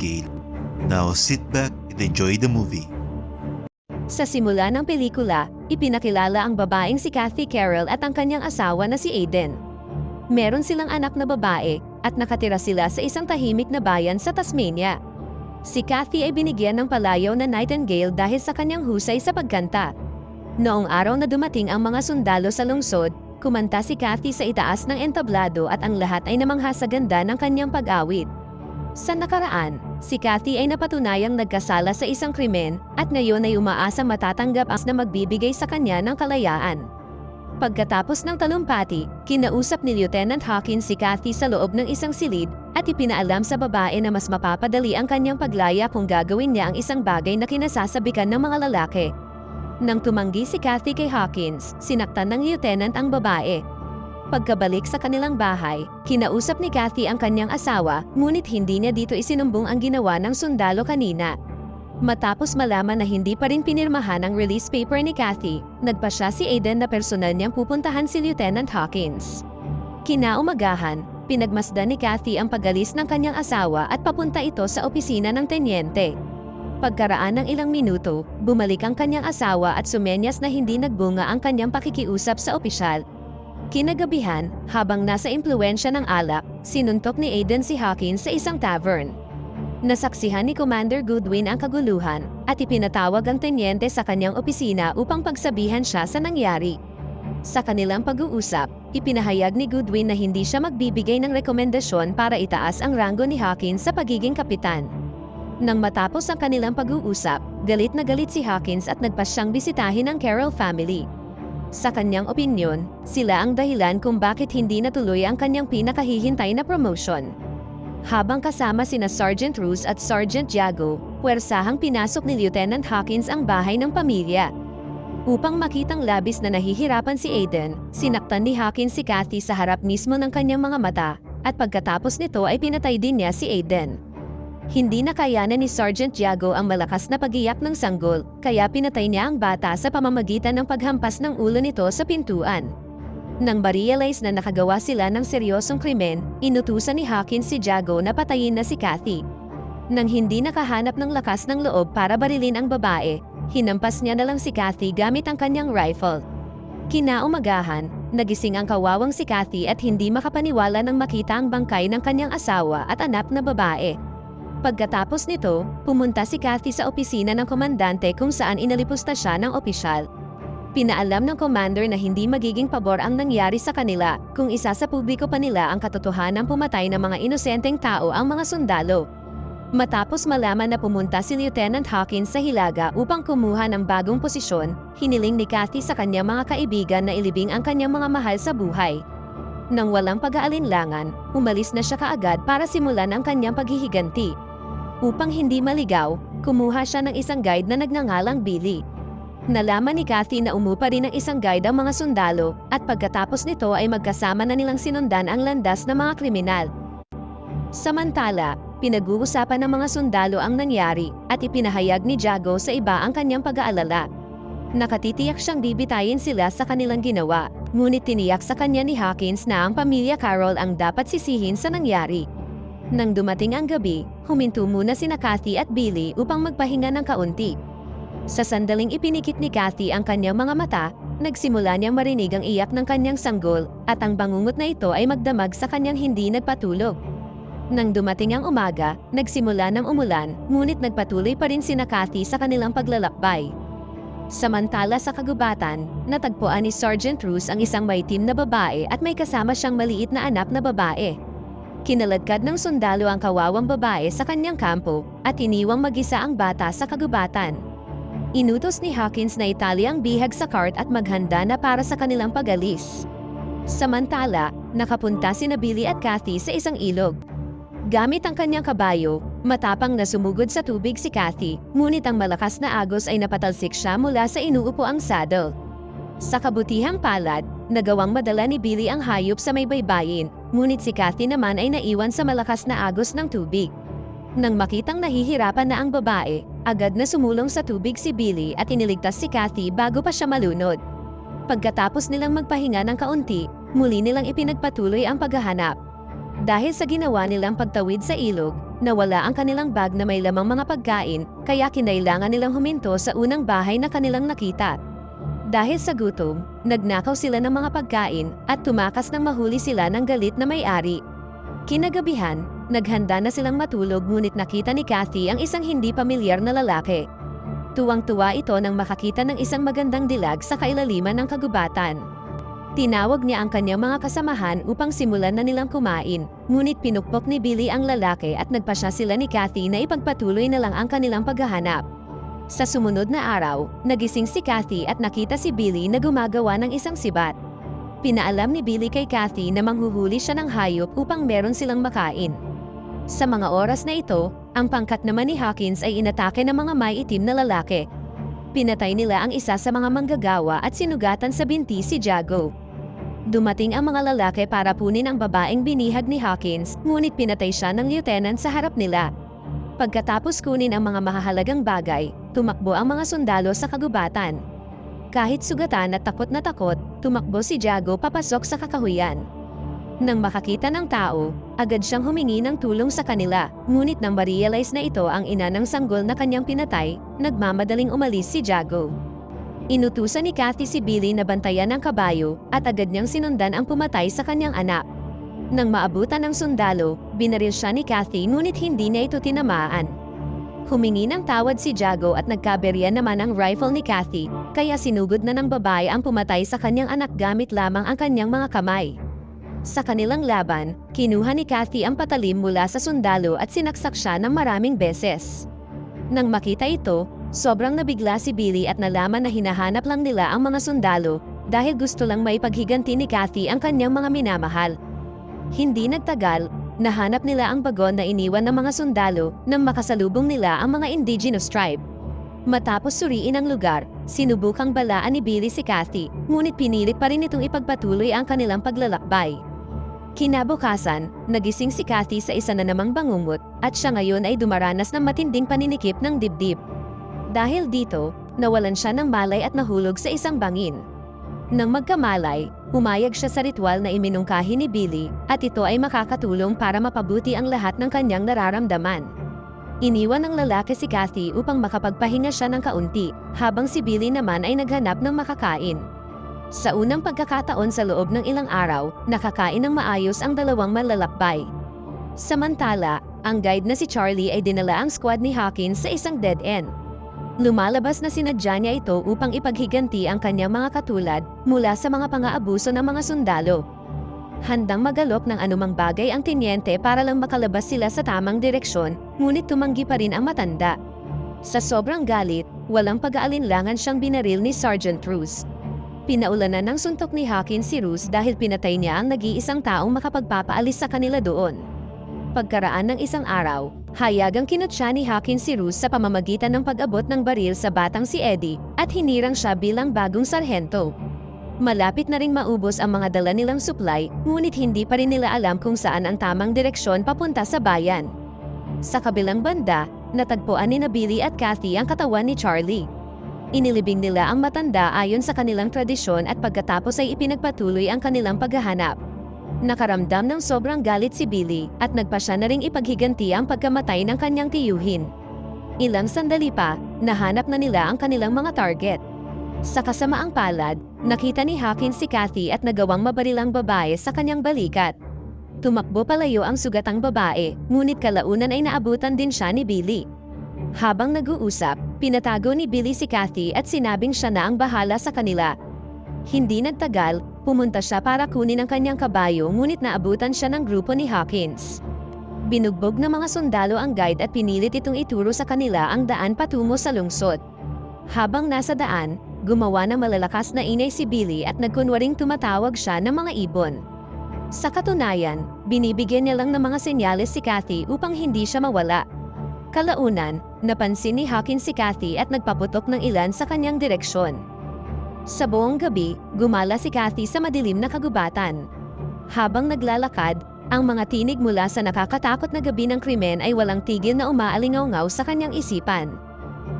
Gale. Now sit back and enjoy the movie. Sa simula ng pelikula, ipinakilala ang babaeng si Kathy Carroll at ang kanyang asawa na si Aiden. Meron silang anak na babae at nakatira sila sa isang tahimik na bayan sa Tasmania. Si Kathy ay binigyan ng palayaw na Nightingale dahil sa kanyang husay sa pagkanta. Noong araw na dumating ang mga sundalo sa lungsod, kumanta si Kathy sa itaas ng entablado at ang lahat ay namangha sa ganda ng kanyang pag-awit. Sa nakaraan, si Kathy ay napatunayang nagkasala sa isang krimen at ngayon ay umaasang matatanggap ang na magbibigay sa kanya ng kalayaan. Pagkatapos ng talumpati, kinausap ni Lieutenant Hawkins si Kathy sa loob ng isang silid at ipinaalam sa babae na mas mapapadali ang kanyang paglaya kung gagawin niya ang isang bagay na kinasasabikan ng mga lalaki. Nang tumanggi si Kathy kay Hawkins, sinaktan ng lieutenant ang babae. Pagkabalik sa kanilang bahay, kinausap ni Kathy ang kanyang asawa, ngunit hindi niya dito isinumbong ang ginawa ng sundalo kanina. Matapos malaman na hindi pa rin pinirmahan ang release paper ni Kathy, nagpa siya si Aiden na personal niyang pupuntahan si Lieutenant Hawkins. Kinaumagahan, pinagmasdan ni Kathy ang pagalis ng kanyang asawa at papunta ito sa opisina ng tenyente. Pagkaraan ng ilang minuto, bumalik ang kanyang asawa at sumenyas na hindi nagbunga ang kanyang pakikiusap sa opisyal. Kinagabihan, habang nasa impluensya ng alak, sinuntok ni Aiden si Hawkins sa isang tavern. Nasaksihan ni Commander Goodwin ang kaguluhan at ipinatawag ang tenyente sa kanyang opisina upang pagsabihan siya sa nangyari. Sa kanilang pag-uusap, ipinahayag ni Goodwin na hindi siya magbibigay ng rekomendasyon para itaas ang ranggo ni Hawkins sa pagiging kapitan. Nang matapos ang kanilang pag-uusap, galit na galit si Hawkins at nagpa siyang bisitahin ang Carroll family. Sa kanyang opinyon, sila ang dahilan kung bakit hindi natuloy ang kanyang pinakahihintay na promotion. Habang kasama sina Sergeant Ruse at Sergeant Jago, puwersahang pinasok ni Lieutenant Hawkins ang bahay ng pamilya. Upang makitang labis na nahihirapan si Aiden, sinaktan ni Hawkins si Kathy sa harap mismo ng kanyang mga mata, at pagkatapos nito ay pinatay din niya si Aiden. Hindi nakayanan ni Sergeant Jago ang malakas na pagiyak ng sanggol, kaya pinatay niya ang bata sa pamamagitan ng paghampas ng ulo nito sa pintuan. Nang ma-realize na nakagawa sila ng seryosong krimen, inutusan ni Hawkins si Jago na patayin na si Kathy. Nang hindi nakahanap ng lakas ng loob para barilin ang babae, hinampas niya na lang si Kathy gamit ang kanyang rifle. Kinaumagahan, nagising ang kawawang si Kathy at hindi makapaniwala nang makita ang bangkay ng kanyang asawa at anak na babae. Pagkatapos nito, pumunta si Kathy sa opisina ng komandante kung saan inalipusta siya ng opisyal. Pinaalam ng commander na hindi magiging pabor ang nangyari sa kanila kung isa sa publiko pa nila ang katotohanan pumatay ng mga inosenteng tao ang mga sundalo. Matapos malaman na pumunta si Lieutenant Hawkins sa Hilaga upang kumuha ng bagong posisyon, hiniling ni Kathy sa kanyang mga kaibigan na ilibing ang kanyang mga mahal sa buhay. Nang walang pag-aalinlangan, umalis na siya kaagad para simulan ang kanyang paghihiganti. Upang hindi maligaw, kumuha siya ng isang guide na nagngangalang Billy. Nalaman ni Kathy na umupa rin ng isang guide ang mga sundalo at pagkatapos nito ay magkasama na nilang sinundan ang landas ng mga kriminal. Samantala, pinag-uusapan ng mga sundalo ang nangyari at ipinahayag ni Jago sa iba ang kanyang pag-aalala. Nakatitiyak siyang bibitayin sila sa kanilang ginawa, ngunit tiniyak sa kanya ni Hawkins na ang pamilya Carol ang dapat sisihin sa nangyari. Nang dumating ang gabi, huminto muna sina Kathy at Billy upang magpahinga ng kaunti. Sa sandaling ipinikit ni Kathy ang kanyang mga mata, nagsimula niyang marinig ang iyak ng kanyang sanggol at ang bangungot na ito ay magdamag sa kanyang hindi nagpatulog. Nang dumating ang umaga, nagsimula ng umulan, ngunit nagpatuloy pa rin sina Kathy sa kanilang paglalakbay. Samantala sa kagubatan, natagpuan ni Sergeant Ruse ang isang maitim na babae at may kasama siyang maliit na anak na babae. Kinaladkad ng sundalo ang kawawang babae sa kanyang kampo at iniwang mag-isa ang bata sa kagubatan. Inutos ni Hawkins na itali ang bihag sa cart at maghanda na para sa kanilang pagalis. Samantala, nakapunta si Billy at Kathy sa isang ilog. Gamit ang kanyang kabayo, matapang na sumugod sa tubig si Kathy, ngunit ang malakas na agos ay napatalsik siya mula sa inuupo ang saddle. Sa kabutihang palad, nagawang madala ni Billy ang hayop sa may baybayin, ngunit si Kathy naman ay naiwan sa malakas na agos ng tubig. Nang makitang nahihirapan na ang babae, agad na sumulong sa tubig si Billy at iniligtas si Kathy bago pa siya malunod. Pagkatapos nilang magpahinga ng kaunti, muli nilang ipinagpatuloy ang paghahanap. Dahil sa ginawa nilang pagtawid sa ilog, nawala ang kanilang bag na may lamang mga pagkain, kaya kinailangan nilang huminto sa unang bahay na kanilang nakita. Dahil sa gutom, nagnakaw sila ng mga pagkain at tumakas nang mahuli sila ng galit na may-ari. Kinagabihan, naghanda na silang matulog ngunit nakita ni Kathy ang isang hindi pamilyar na lalaki. Tuwang-tuwa ito nang makakita ng isang magandang dilag sa kailaliman ng kagubatan. Tinawag niya ang kanyang mga kasamahan upang simulan na nilang kumain, ngunit pinukpok ni Billy ang lalaki at nagpasya sila ni Kathy na ipagpatuloy na lang ang kanilang paghahanap. Sa sumunod na araw, nagising si Kathy at nakita si Billy na gumagawa ng isang sibat. Pinaalam ni Billy kay Kathy na manghuhuli siya ng hayop upang meron silang makain. Sa mga oras na ito, ang pangkat naman ni Hawkins ay inatake ng mga may itim na lalaki. Pinatay nila ang isa sa mga manggagawa at sinugatan sa binti si Jago. Dumating ang mga lalaki para punin ang babaeng binihag ni Hawkins, ngunit pinatay siya ng lieutenant sa harap nila. Pagkatapos kunin ang mga mahahalagang bagay, tumakbo ang mga sundalo sa kagubatan. Kahit sugatan at takot na takot, tumakbo si Jago papasok sa kakahuyan. Nang makakita ng tao, agad siyang humingi ng tulong sa kanila, ngunit nang ma-realize na ito ang ina ng sanggol na kanyang pinatay, nagmamadaling umalis si Jago. Inutusan ni Kathy si Billy na bantayan ang kabayo at agad niyang sinundan ang pumatay sa kanyang anak. Nang maabutan ng sundalo, binaril siya ni Kathy ngunit hindi niya ito tinamaan. Humingi ng tawad si Jago at nagkaberya naman ang rifle ni Kathy, kaya sinugod na ng babae ang pumatay sa kanyang anak gamit lamang ang kanyang mga kamay. Sa kanilang laban, kinuha ni Kathy ang patalim mula sa sundalo at sinaksak siya ng maraming beses. Nang makita ito, sobrang nabigla si Billy at nalaman na hinahanap lang nila ang mga sundalo dahil gusto lang maipaghiganti ni Kathy ang kanyang mga minamahal. Hindi nagtagal, nahanap nila ang bagon na iniwan ng mga sundalo nang makasalubong nila ang mga indigenous tribe. Matapos suriin ang lugar, sinubukang balaan ni Billy si Kathy, ngunit pinilit pa rin itong ipagpatuloy ang kanilang paglalakbay. Kinabukasan, nagising si Kathy sa isa na namang bangungot at siya ngayon ay dumaranas ng matinding paninikip ng dibdib. Dahil dito, nawalan siya ng malay at nahulog sa isang bangin. Nang magkamalay, humayag siya sa ritual na iminungkahi ni Billy at ito ay makakatulong para mapabuti ang lahat ng kanyang nararamdaman. Iniwan ng lalaki si Kathy upang makapagpahinga siya ng kaunti, habang si Billy naman ay naghanap ng makakain. Sa unang pagkakataon sa loob ng ilang araw, nakakain ng maayos ang dalawang malalakbay. Samantala, ang guide na si Charlie ay dinala ang squad ni Hawkins sa isang dead end. Lumalabas na sinadya niya ito upang ipaghiganti ang kanyang mga katulad mula sa mga pang-aabuso ng mga sundalo. Handang magalok ng anumang bagay ang tinyente para lang makalabas sila sa tamang direksyon, ngunit tumanggi pa rin ang matanda. Sa sobrang galit, walang pag-aalinlangan siyang binaril ni Sergeant Cruz. Pinaulanan ng suntok ni Hawkins si Ruz dahil pinatay niya ang nag-iisang taong makapagpapaalis sa kanila doon. Pagkaraan ng isang araw, hayagang kinutsa ni Hawkins si Ruz sa pamamagitan ng pag-abot ng baril sa batang si Eddie at hinirang siya bilang bagong sarhento. Malapit na ring maubos ang mga dala nilang supply, ngunit hindi pa rin nila alam kung saan ang tamang direksyon papunta sa bayan. Sa kabilang banda, natagpuan ni na Billy at Kathy ang katawan ni Charlie. Inilibing nila ang matanda ayon sa kanilang tradisyon at pagkatapos ay ipinagpatuloy ang kanilang paghahanap. Nakaramdam ng sobrang galit si Billy at nagpasya na ring ipaghiganti ang pagkamatay ng kanyang tiyuhin. Ilang sandali pa, nahanap na nila ang kanilang mga target. Sa kasamaang palad, nakita ni Hawkins si Kathy at nagawang mabarilang babae sa kanyang balikat. Tumakbo palayo ang sugatang babae, ngunit kalaunan ay naabutan din siya ni Billy. Habang nag-uusap, pinatago ni Billy si Kathy at sinabing siya na ang bahala sa kanila. Hindi nagtagal, pumunta siya para kunin ang kanyang kabayo ngunit naabutan siya ng grupo ni Hawkins. Binugbog ng mga sundalo ang guide at pinilit itong ituro sa kanila ang daan patungo sa lungsod. Habang nasa daan, gumawa ng malalakas na inay si Billy at nagkunwaring tumatawag siya ng mga ibon. Sa katunayan, binibigyan niya lang ng mga senyales si Kathy upang hindi siya mawala. Kalaunan, napansin ni Hawkins si Kathy at nagpaputok ng ilan sa kanyang direksyon. Sa buong gabi, gumala si Kathy sa madilim na kagubatan. Habang naglalakad, ang mga tinig mula sa nakakatakot na gabi ng krimen ay walang tigil na umaalingaw sa kanyang isipan.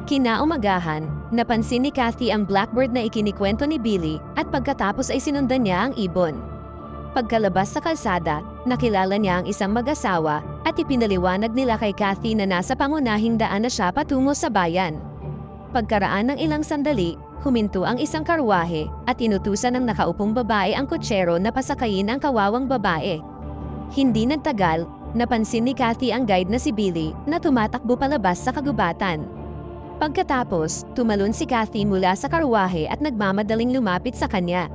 Kinaumagahan, napansin ni Kathy ang blackbird na ikinikwento ni Billy at pagkatapos ay sinundan niya ang ibon. Pagkalabas sa kalsada, nakilala niya ang isang mag-asawa at ipinaliwanag nila kay Kathy na nasa pangunahing daan na siya patungo sa bayan. Pagkaraan ng ilang sandali, huminto ang isang karwahe at inutusan ng nakaupong babae ang kutsero na pasakayin ang kawawang babae. Hindi nagtagal, napansin ni Kathy ang guide na si Billy na tumatakbo palabas sa kagubatan. Pagkatapos, tumalon si Kathy mula sa karwahe at nagmamadaling lumapit sa kanya.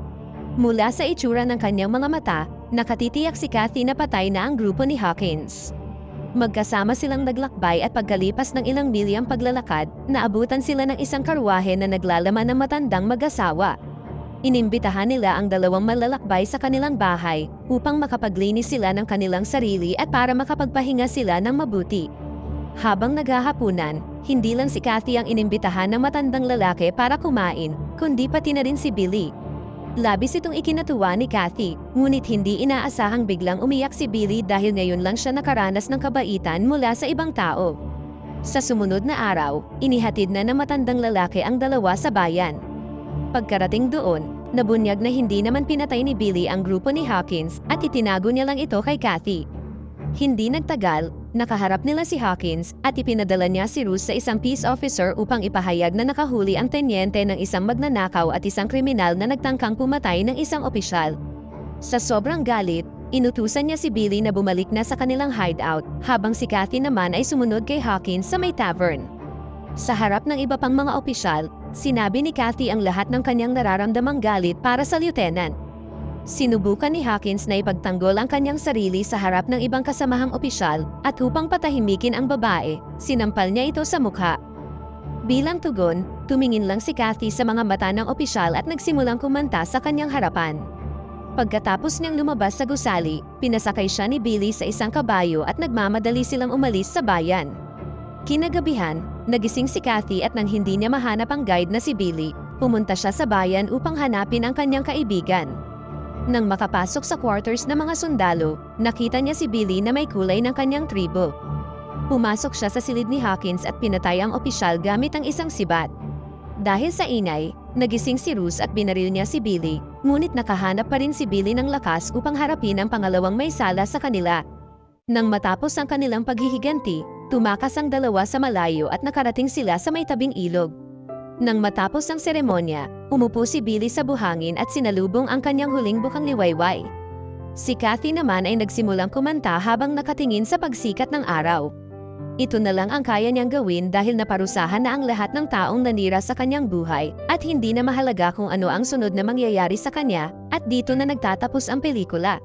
Mula sa itsura ng kanyang mga mata, nakatitiyak si Kathy na patay na ang grupo ni Hawkins. Magkasama silang naglakbay at pagkalipas ng ilang milyang paglalakad, naabutan sila ng isang karwahe na naglalaman ng matandang mag-asawa. Inimbitahan nila ang dalawang malalakbay sa kanilang bahay upang makapaglinis sila ng kanilang sarili at para makapagpahinga sila ng mabuti. Habang naghahapunan, hindi lang si Kathy ang inimbitahan ng matandang lalaki para kumain, kundi pati na rin si Billy. Labis itong ikinatuwa ni Kathy, ngunit hindi inaasahang biglang umiyak si Billy dahil ngayon lang siya nakaranas ng kabaitan mula sa ibang tao. Sa sumunod na araw, inihatid na ng matandang lalaki ang dalawa sa bayan. Pagkarating doon, nabunyag na hindi naman pinatay ni Billy ang grupo ni Hawkins at itinago niya lang ito kay Kathy. Hindi nagtagal, nakaharap nila si Hawkins at ipinadala niya si Ruth sa isang peace officer upang ipahayag na nakahuli ang tenyente ng isang magnanakaw at isang kriminal na nagtangkang pumatay ng isang opisyal. Sa sobrang galit, inutusan niya si Billy na bumalik na sa kanilang hideout habang si Kathy naman ay sumunod kay Hawkins sa may tavern. Sa harap ng iba pang mga opisyal, sinabi ni Kathy ang lahat ng kanyang nararamdamang galit para sa lieutenant. Sinubukan ni Hawkins na ipagtanggol ang kanyang sarili sa harap ng ibang kasamahang opisyal at upang patahimikin ang babae, sinampal niya ito sa mukha. Bilang tugon, tumingin lang si Kathy sa mga mata ng opisyal at nagsimulang kumanta sa kanyang harapan. Pagkatapos niyang lumabas sa gusali, pinasakay siya ni Billy sa isang kabayo at nagmamadali silang umalis sa bayan. Kinagabihan, nagising si Kathy at nang hindi niya mahanap ang guide na si Billy, pumunta siya sa bayan upang hanapin ang kanyang kaibigan. Nang makapasok sa quarters ng mga sundalo, nakita niya si Billy na may kulay ng kanyang tribo. Pumasok siya sa silid ni Hawkins at pinatay ang opisyal gamit ang isang sibat. Dahil sa inay, nagising si Ruth at binaril niya si Billy, ngunit nakahanap pa rin si Billy ng lakas upang harapin ang pangalawang may sala sa kanila. Nang matapos ang kanilang paghihiganti, tumakas ang dalawa sa malayo at nakarating sila sa may tabing ilog. Nang matapos ang seremonya, umupo si Billy sa buhangin at sinalubong ang kanyang huling bukang liwayway. Si Kathy naman ay nagsimulang kumanta habang nakatingin sa pagsikat ng araw. Ito na lang ang kaya niyang gawin dahil naparusahan na ang lahat ng taong nanira sa kanyang buhay at hindi na mahalaga kung ano ang sunod na mangyayari sa kanya at dito na nagtatapos ang pelikula.